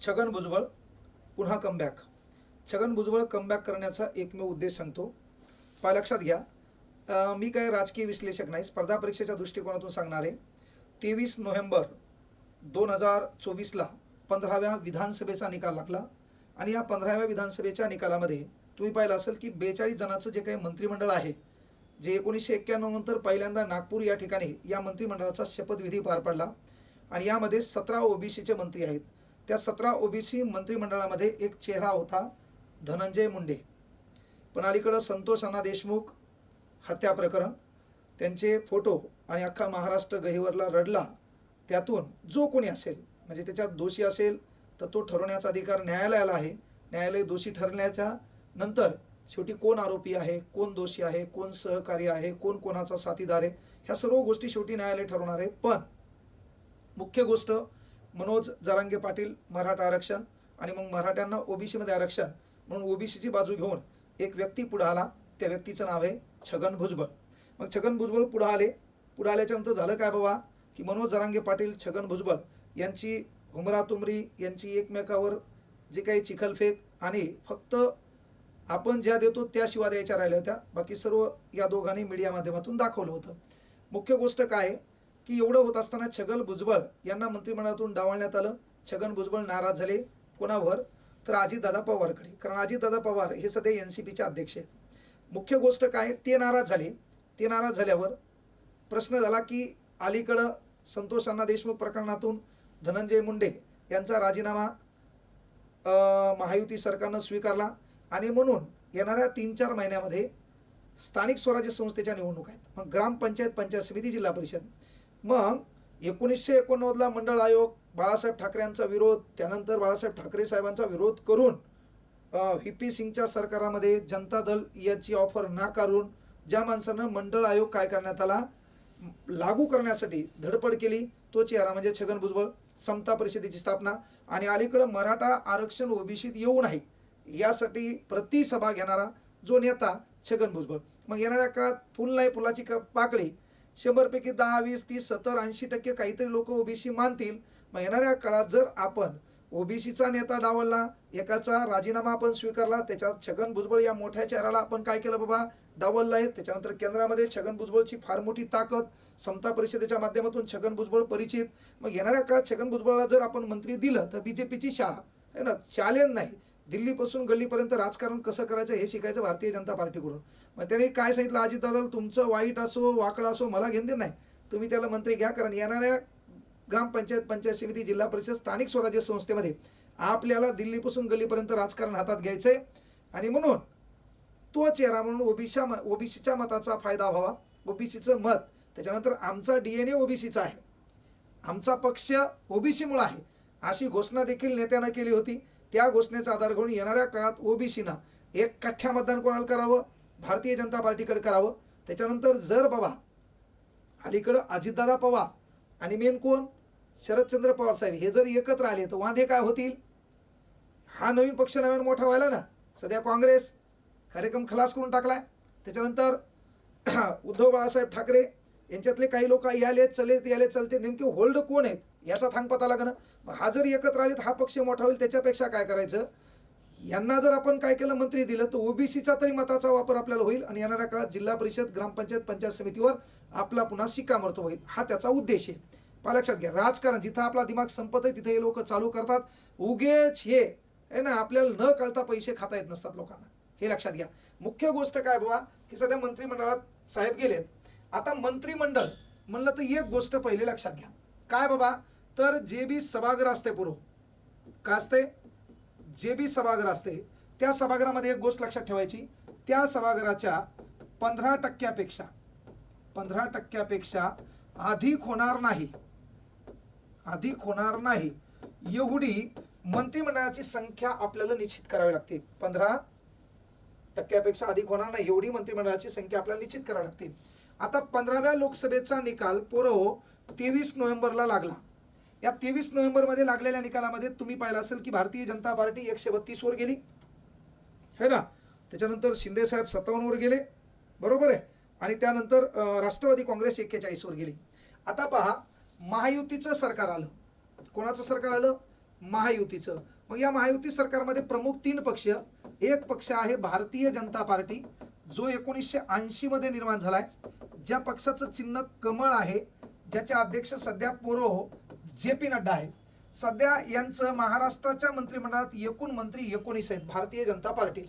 छगन भुजबळ पुन्हा comeback Chhagan Bhujbal comeback करण्याचा एकमेव उद्देश सांगतो. पहा लक्षात घ्या. मी काय राजकीय विश्लेषक नाही स्पर्धा परीक्षेच्या दृष्टिकोनातून सांगणारे तेवीस नोव्हेंबर दोन हजार चोवीसला पंधराव्या विधानसभेचा निकाल लागला आणि या पंधराव्या विधानसभेच्या निकालामध्ये तुम्ही पाहिलं असेल की बेचाळीस जणांचं जे काही मंत्रिमंडळ आहे जे एकोणीसशे एक्क्याण्णव नंतर पहिल्यांदा नागपूर या ठिकाणी या मंत्रिमंडळाचा शपथविधी पार पडला आणि यामध्ये सतरा ओबीसीचे मंत्री आहेत. त्या सतरा ओबीसी मंत्रिमंडळामध्ये एक चेहरा होता धनंजय मुंडे. पण अलीकडं संतोष अण्णा देशमुख हत्या प्रकरण त्यांचे फोटो आणि अख्खा महाराष्ट्र गहिवरला रडला त्यातून जो कोणी असेल म्हणजे त्याच्यात दोषी असेल तर तो ठरवण्याचा अधिकार न्यायालयाला आहे. न्यायालय दोषी ठरण्याच्या नंतर शेवटी कोण आरोपी आहे कोण दोषी आहे कोण सहकारी आहे कोण कोणाचा साथीदार आहे ह्या सर्व गोष्टी शेवटी न्यायालय ठरवणार आहे. पण मुख्य गोष्ट मनोज जरांगे पाटील मराठा आरक्षण आणि मग मराठ्यांना ओबीसीमध्ये आरक्षण म्हणून ओबीसीची बाजू घेऊन एक व्यक्ती पुढं आला. त्या व्यक्तीचं नाव आहे छगन भुजबळ. मग छगन भुजबळ पुढं आले. पुढं आल्याच्यानंतर झालं काय बाबा? की मनोज जरांगे पाटील छगन भुजबळ यांची हुमरातुमरी यांची एकमेकावर जे काही चिखलफेक आणि फक्त आपण ज्या देतो त्या शिवा द्यायच्या राहिल्या होत्या. बाकी सर्व या दोघांनी मीडिया माध्यमातून दाखवलं होतं. मुख्य गोष्ट काय आहे? की एवढं होत असताना छगन भुजबळ यांना मंत्रिमंडळातून डावलण्यात आलं. छगन भुजबळ नाराज झाले कोणावर? तर अजितदादा पवारकडे. कारण अजितदादा पवार हे सध्या एन सी पीचे अध्यक्ष आहेत. मुख्य गोष्ट काय? ते नाराज झाले. ते नाराज झाल्यावर प्रश्न झाला की अलीकडं संतोष अण्णा देशमुख प्रकरणातून धनंजय मुंडे यांचा राजीनामा महायुती सरकारनं स्वीकारला आणि म्हणून येणाऱ्या तीन चार महिन्यामध्ये स्थानिक स्वराज्य संस्थेच्या निवडणूक आहेत. मग ग्रामपंचायत पंचायत समिती जिल्हा परिषद मग एकोणीसशे एकोणनव्वदला मंडळ आयोग बाळासाहेब ठाकरेंचा विरोध त्यानंतर बाळासाहेब ठाकरे साहेबांचा विरोध करून व्ही पी सिंगच्या सरकारामध्ये जनता दल याची ऑफर नाकारून ज्या माणसानं मंडळ आयोग काय करण्यात आला लागू करण्यासाठी धडपड केली तो चेहरा म्हणजे छगन भुजबळ समता परिषदेची स्थापना आणि अलीकडं मराठा आरक्षण ओबीसीत येऊ नाही यासाठी प्रतिसभा घेणारा जो नेता छगन भुजबळ. मग येणाऱ्या काळात फुल नाही फुलाची का पाकळी शंभरपैकी दहा वीस तीस सत्तर ऐंशी टक्के काहीतरी लोक ओबीसी मानतील. मग येणाऱ्या काळात जर आपण ओबीसीचा नेता डावलला एकाचा राजीनामा आपण स्वीकारला त्याच्यात छगन भुजबळ या मोठ्या चेहऱ्याला आपण काय केलं बाबा? डावललं आहे. त्याच्यानंतर केंद्रामध्ये छगन भुजबळची फार मोठी ताकद समता परिषदेच्या माध्यमातून छगन भुजबळ परिचित. मग येणाऱ्या काळात छगन भुजबळला जर आपण मंत्री दिलं तर बीजेपीची शाळा आहे ना? शालेन नाही. दिल्लीपासून गल्लीपर्यंत राजकारण कसं करायचं हे शिकायचं भारतीय जनता पार्टीकडून. मग त्यांनी काय सांगितलं? अजितदादा तुमचं वाईट असो वाकडं असो मला घेऊन नाही. तुम्ही त्याला मंत्री घ्या कारण येणाऱ्या ग्रामपंचायत पंचायत समिती जिल्हा परिषद स्थानिक स्वराज्य संस्थेमध्ये आपल्याला दिल्लीपासून गल्लीपर्यंत राजकारण हातात घ्यायचंय. आणि म्हणून तो चेहरा म्हणून ओबीसी ओबीसीच्या मताचा फायदा व्हावा. ओबीसीचं मत. त्याच्यानंतर आमचा डी एन ए ओबीसीचा आहे. आमचा पक्ष ओबीसीमुळे आहे. अशी घोषणा देखील नेत्यानं केली होती. त्या घोषणेचा आधार घेऊन येणाऱ्या काळात ओबीसीनं एक कठ्ठ्या मतदान कोणाला करावं? भारतीय जनता पार्टीकडे करावं? त्याच्यानंतर जर बाबा अलीकडं अजितदादा पवार आणि मेन कोण? शरदचंद्र पवार साहेब हे जर एकत्र आले तर वांधे काय होतील? हा नवीन पक्ष नवीन मोठा व्हायला ना? सध्या काँग्रेस कार्यक्रम खलास करून टाकला आहे त्याच्यानंतर उद्धव बाळासाहेब ठाकरे यांच्यातले काही लोक याले चले याले चलते नेमके होल्ड कोण आहेत याचा थांग पता लागणं? मग हा जर एकत्र आले तर हा पक्ष मोठा होईल त्याच्यापेक्षा काय करायचं? यांना जर आपण काय केलं मंत्री दिलं तर ओबीसीचा तरी मताचा वापर आपल्याला होईल आणि येणाऱ्या काळात जिल्हा परिषद ग्रामपंचायत पंचायत समितीवर आपला पुन्हा शिक्कामोर्तब होईल. हा त्याचा उद्देश आहे. पहा लक्षात घ्या राजकारण जिथं आपला दिमाग संपत आहे तिथे हे लोक चालू करतात. उगेच हे आहे ना आपल्याला न कळता पैसे खाता येत नसतात लोकांना. हे लक्षात घ्या. मुख्य गोष्ट काय बाबा की सध्या मंत्रिमंडळात साहेब गेलेत. आता मंत्रिमंडळ म्हणलं तर एक गोष्ट पहिले लक्षात घ्या. काय बाबा? तर जे बी सभागृह असते पुरो काय असते? जे बी सभागृह असते त्या सभागृहामध्ये एक गोष्ट लक्षात ठेवायची. त्या सभागृहाच्या पंधरा टक्क्यापेक्षा पंधरा टक्क्यापेक्षा अधिक होणार नाही. अधिक होणार नाही. एवढी मंत्रिमंडळाची संख्या आपल्याला निश्चित करावी लागते. पंधरा टक्क्यापेक्षा अधिक होणार नाही. एवढी मंत्रिमंडळाची संख्या आपल्याला निश्चित करावी लागते. आता पंधराव्या लोकसभेचा निकाल पोरो हो, तेवीस नोव्हेंबरला लागला. या तेवीस नोव्हेंबरमध्ये लागलेल्या निकालामध्ये तुम्ही पाहिलं असेल की भारतीय जनता पार्टी एकशे बत्तीसवर गेली. है ना? त्याच्यानंतर शिंदे साहेब सत्तावन्नवर गेले. बरोबर आहे? आणि त्यानंतर राष्ट्रवादी काँग्रेस एक्केचाळीसवर गेली. आता पहा महायुतीचं सरकार आलं. कोणाचं सरकार आलं? महायुतीचं. मग या महायुती सरकारमध्ये प्रमुख तीन पक्ष एक पक्ष आहे भारतीय जनता पार्टी जो एकोणीसशे ऐंशीमध्ये निर्माण झाला आहे ज्या पक्षाचं चिन्ह कमळ आहे ज्याचे अध्यक्ष सध्या पोरो हो, जे पी नड्डा आहे. सध्या यांचं महाराष्ट्राच्या मंत्रिमंडळात एकूण मंत्री एकोणीस आहेत भारतीय जनता पार्टी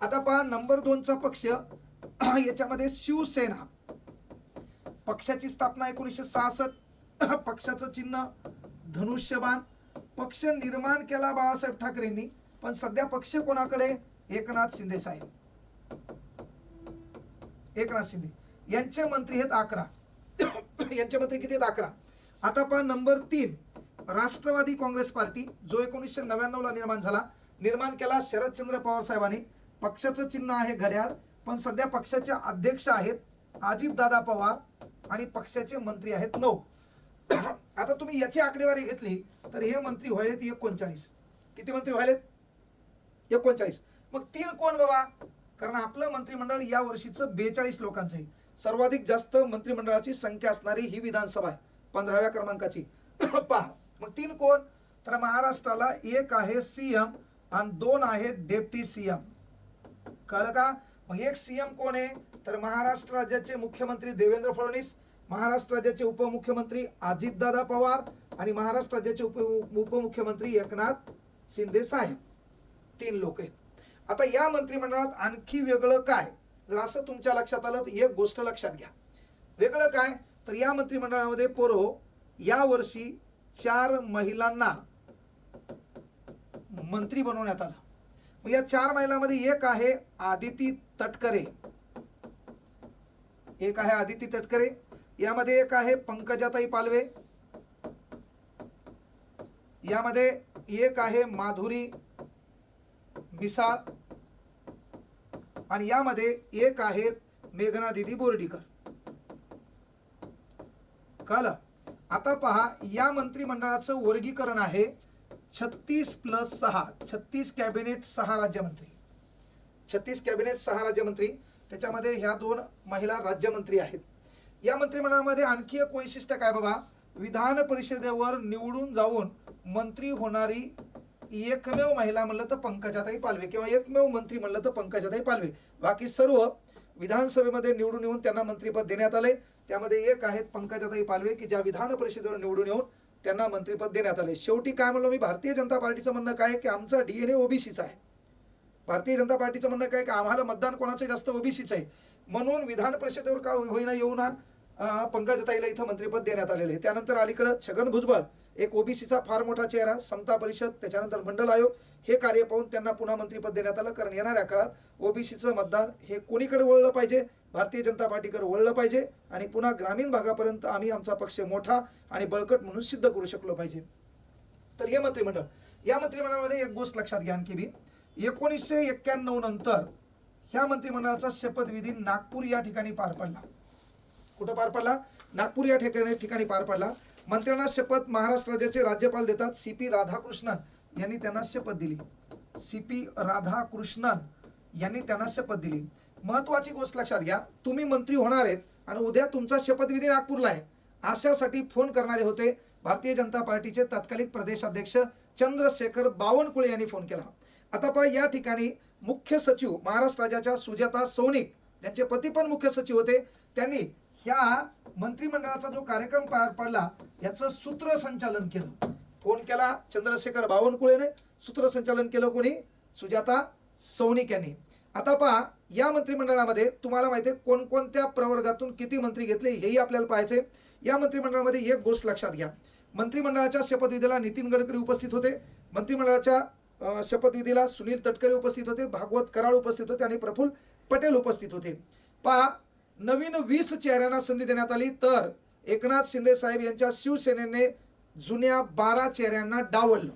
आता पहा नंबर दोनचा पक्ष याच्यामध्ये शिवसेना. पक्षाची स्थापना एकोणीसशे सहासष्ट. पक्षाचं चिन्ह धनुष्यबाण. पक्ष निर्माण केला बाळासाहेब ठाकरेंनी पण सध्या पक्ष कोणाकडे? एकनाथ शिंदे साहेब. एकनाथ शिंदे. यांचे मंत्री आहेत अकरा. यांचे मंत्री किती आहेत? अकरा. आता पहा नंबर तीन राष्ट्रवादी काँग्रेस पार्टी जो एकोणीसशे नव्याण्णव ला निर्माण झाला. निर्माण केला शरदचंद्र पवार साहेबांनी. पक्षाचं चिन्ह आहे घड्याळ पण सध्या पक्षाचे अध्यक्ष आहेत अजितदादा पवार आणि पक्षाचे मंत्री आहेत नऊ. आता तुम्ही याची आकडेवारी घेतली तर हे मंत्री व्हायलेत एकोणचाळीस. किती मंत्री व्हायलेत? एकोणचाळीस. मग तीन कोण बाबा? कारण आपलं मंत्रिमंडळ या वर्षीचं बेचाळीस लोकांचं आहे. सर्वाधिक जास्त मंत्रिमंडळाची संख्या असणारी ही विधानसभा आहे. पंधराव्या क्रमांकाची. पहा मग तीन कोण? तर महाराष्ट्राला एक आहे सीएम आणि दोन आहे डेप्टी सीएम कळलं का? मग एक सीएम कोण आहे? तर महाराष्ट्र राज्याचे मुख्यमंत्री देवेंद्र फडणवीस महाराष्ट्र राज्याचे उपमुख्यमंत्री अजितदादा पवार आणि महाराष्ट्र राज्याचे उप उपमुख्यमंत्री एकनाथ शिंदे साहेब. तीन लोक आहेत. आता या मंत्रिमंडळात आणखी वेगळं काय? जर असं तुमच्या लक्षात आलं तर एक गोष्ट लक्षात घ्या. वेगळं काय? तर या मंत्रिमंडळामध्ये पोरो हो, या वर्षी चार महिलांना मंत्री बनवण्यात आलं. मग या चार महिलांमध्ये एक आहे आदिती तटकरे. एक आहे आदिती तटकरे. यामध्ये एक आहे पंकजाताई पालवे. यामध्ये एक आहे माधुरी मिसाळ. आणि यामध्ये एक आहेत मेघना दिदी बोर्डीकर. कळलं? आता पहा या मंत्रिमंडळाचं वर्गीकरण आहे छत्तीस प्लस सहा. छत्तीस कॅबिनेट सहा राज्यमंत्री. छत्तीस कॅबिनेट सहा राज्यमंत्री. त्याच्यामध्ये ह्या दोन महिला राज्यमंत्री आहेत. या मंत्रिमंडळामध्ये आणखी एक वैशिष्ट्य काय बाबा? विधान परिषदेवर निवडून जाऊन मंत्री होणारी एकमेव महिला म्हणलं तर पंकजाताई पालवे किंवा एकमेव मंत्री म्हणलं तर पंकजाताई पालवे. बाकी सर्व विधानसभेमध्ये निवडून येऊन त्यांना मंत्रीपद देण्यात आले त्यामध्ये एक आहेत पंकजाताई पालवे की ज्या विधान परिषदेवर निवडून येऊन त्यांना मंत्रीपद देण्यात आले शेवटी काय म्हणलो मी? भारतीय जनता पार्टीचं म्हणणं काय की आमचा डीएनए ओबीसीचा आहे. भारतीय जनता पार्टीचं म्हणणं काय की आम्हाला मतदान कोणाचं जास्त ओबीसीचं आहे? म्हणून विधान परिषदेवर का होईना येऊ ना पंकजाताईला इथं मंत्रीपद देण्यात आलेले आहे. त्यानंतर अलीकडं छगन भुजबळ एक ओबीसीचा फार मोठा चेहरा समता परिषद त्याच्यानंतर मंडल आयोग हे कार्य पाहून त्यांना पुन्हा मंत्रिपद देण्यात आलं. कारण येणाऱ्या काळात ओबीसीचं मतदान हे कोणीकडे वळलं पाहिजे? भारतीय जनता पार्टीकडे वळलं पाहिजे. आणि पुन्हा ग्रामीण भागापर्यंत आम्ही आमचा पक्ष मोठा आणि बळकट म्हणून सिद्ध करू शकलो पाहिजे. तर हे मंत्रिमंडळ. या मंत्रिमंडळामध्ये एक गोष्ट लक्षात घ्या आणखी बी. एकोणीसशे एक्क्याण्णव नंतर ह्या मंत्रिमंडळाचा शपथविधी नागपूर या ठिकाणी पार पडला. कुठं पार पडला? नागपूर या ठिकाणी ठिकाणी पार पडला. मंत्र्यांना शपथ महाराष्ट्र राज्याचे राज्यपाल देतात सी पी राधाकृष्णन यांनी त्यांना शपथ दिली. सी पी राधाकृष्णन यांनी त्यांना शपथ दिली. महत्वाची गोष्ट लक्षात घ्या तुम्ही मंत्री होणार आहेत आणि उद्या तुमचा शपथविधी नागपूरला आहे. अशासाठी फोन करणारे होते भारतीय जनता पार्टीचे तत्कालिक प्रदेशाध्यक्ष चंद्रशेखर बावनकुळे यांनी फोन केला. आता पहा या ठिकाणी मुख्य सचिव महाराष्ट्र राज्याच्या सुजाता सौनिक यांचे पती पण मुख्य सचिव होते. त्यांनी ह्या मंत्रिमंडळाचा जो कार्यक्रम पार पडला याचं सूत्रसंचालन केलं. फोन केला? चंद्रशेखर बावनकुळेने सूत्रसंचालन केलं कोणी? सुजाता सौनिक यांनी. आता पहा या मंत्रिमंडळामध्ये तुम्हाला माहिती आहे कोणकोणत्या प्रवर्गातून किती मंत्री घेतले हेही आपल्याला पाहायचे या मंत्रिमंडळामध्ये एक गोष्ट लक्षात घ्या. मंत्रिमंडळाच्या शपथविधीला नितीन गडकरी उपस्थित होते. मंत्रिमंडळाच्या शपथविधीला सुनील तटकरे उपस्थित होते. भागवत कराळ उपस्थित होते आणि प्रफुल्ल पटेल उपस्थित होते. पहा नवीन वीस चेहऱ्यांना संधी देण्यात आली. तर एकनाथ शिंदे साहेब यांच्या शिवसेनेने जुन्या बारा चेहऱ्यांना डावललं.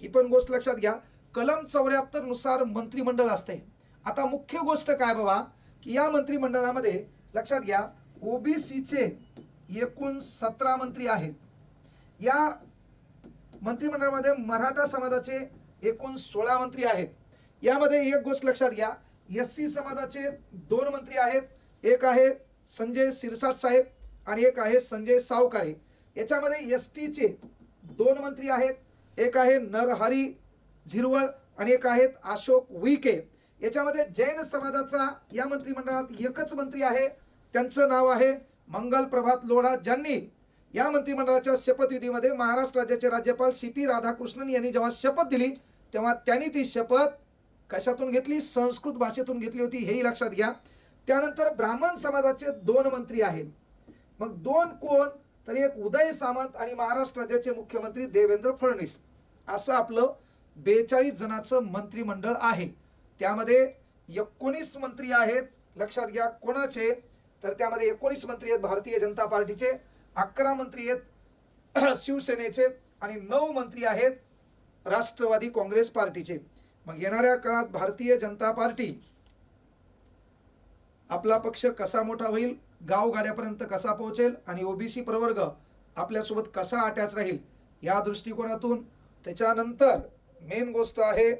ही पण गोष्ट लक्षात घ्या. कलम चौऱ्याहत्तरनुसार मंत्रिमंडळ असते. आता मुख्य गोष्ट काय बाबा? की या मंत्रिमंडळामध्ये लक्षात घ्या ओबीसीचे एकूण सतरा मंत्री आहेत. या मंत्रिमंडळामध्ये मराठा समाजाचे एकूण सोळा मंत्री आहेत. यामध्ये एक गोष्ट लक्षात घ्या. एस सी समाजाचे दोन मंत्री आहेत. एक आहे संजय सिरसाट साहेब आणि एक आहे संजय सावकारे. याच्यामध्ये एस टीचे दोन मंत्री आहेत. एक आहे नरहरी झिरवळ आणि एक आहेत अशोक विके याच्यामध्ये जैन समाजाचा या मंत्रिमंडळात एकच मंत्री आहे. त्यांचं नाव आहे मंगल प्रभात लोढा ज्यांनी या मंत्रिमंडळाच्या शपथविधीमध्ये महाराष्ट्र राज्याचे राज्यपाल सी पी राधाकृष्णन यांनी जेव्हा शपथ दिली तेव्हा त्यांनी ती शपथ कशातून घेतली? संस्कृत भाषेतून घेतली होती. हेही लक्षात घ्या. त्यानंतर ब्राह्मण समाजाचे दोन मंत्री आहेत. मग दोन कोण? तर एक उदय सामंत आणि महाराष्ट्र राज्याचे मुख्यमंत्री देवेंद्र फडणवीस. असं आपलं बेचाळीस जणांचं मंत्रिमंडळ आहे. त्यामध्ये एकोणीस मंत्री आहेत. लक्षात घ्या कोणाचे? तर त्यामध्ये एकोणीस मंत्री आहेत भारतीय जनता पार्टीचे अकरा मंत्री आहेत शिवसेनेचे आणि नऊ मंत्री आहेत राष्ट्रवादी काँग्रेस पार्टीचे. मग येणाऱ्या काळात भारतीय जनता पार्टी आपला पक्ष कसा मोठा होईल गावगाड्यापर्यंत कसा पोहोचेल आणि ओबीसी प्रवर्ग आपल्यासोबत कसा अटॅच राहील या दृष्टिकोनातून त्याच्यानंतर मेन गोष्ट आहे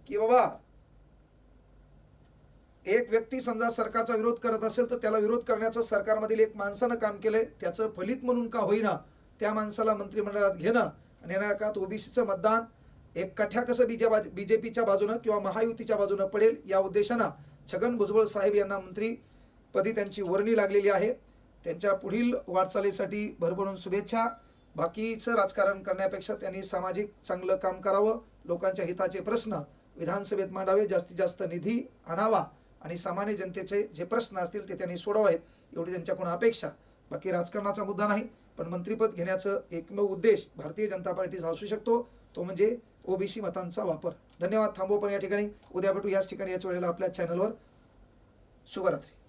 की बाबा एक व्यक्ती समजा सरकारचा विरोध करत असेल तर त्याला विरोध करण्याचं सरकारमधील एक माणसानं काम केलंय त्याचं फलित म्हणून का होईना त्या माणसाला मंत्रिमंडळात घेणं आणि येणाऱ्या काळात ओबीसीचं मतदान एक कठ्या कसं बीजे बीजेपीच्या बाजूनं किंवा महायुतीच्या बाजूनं पडेल या उद्देशानं छगन भुजबळ साहेब यांना मंत्रीपदी त्यांची वर्णी लागलेली आहे. त्यांच्या पुढील वाटचालीसाठी भरभरून शुभेच्छा. बाकीचं राजकारण करण्यापेक्षा त्यांनी सामाजिक चांगलं काम करावं. लोकांच्या हिताचे प्रश्न विधानसभेत मांडावे. जास्तीत जास्त निधी आणावा आणि सामान्य जनतेचे जे प्रश्न असतील ते त्यांनी सोडवावेत एवढी त्यांच्याकडून अपेक्षा. बाकी राजकारणाचा मुद्दा नाही पण मंत्रिपद घेण्याचं एकमेव उद्देश भारतीय जनता पार्टीचा असू शकतो. तो म्हणजे ओबीसी मतांचा वापर. धन्यवाद. थांबू पण या ठिकाणी. उद्या भेटू याच ठिकाणी याच वेळेला आपल्या चॅनलवर शुभरात्री.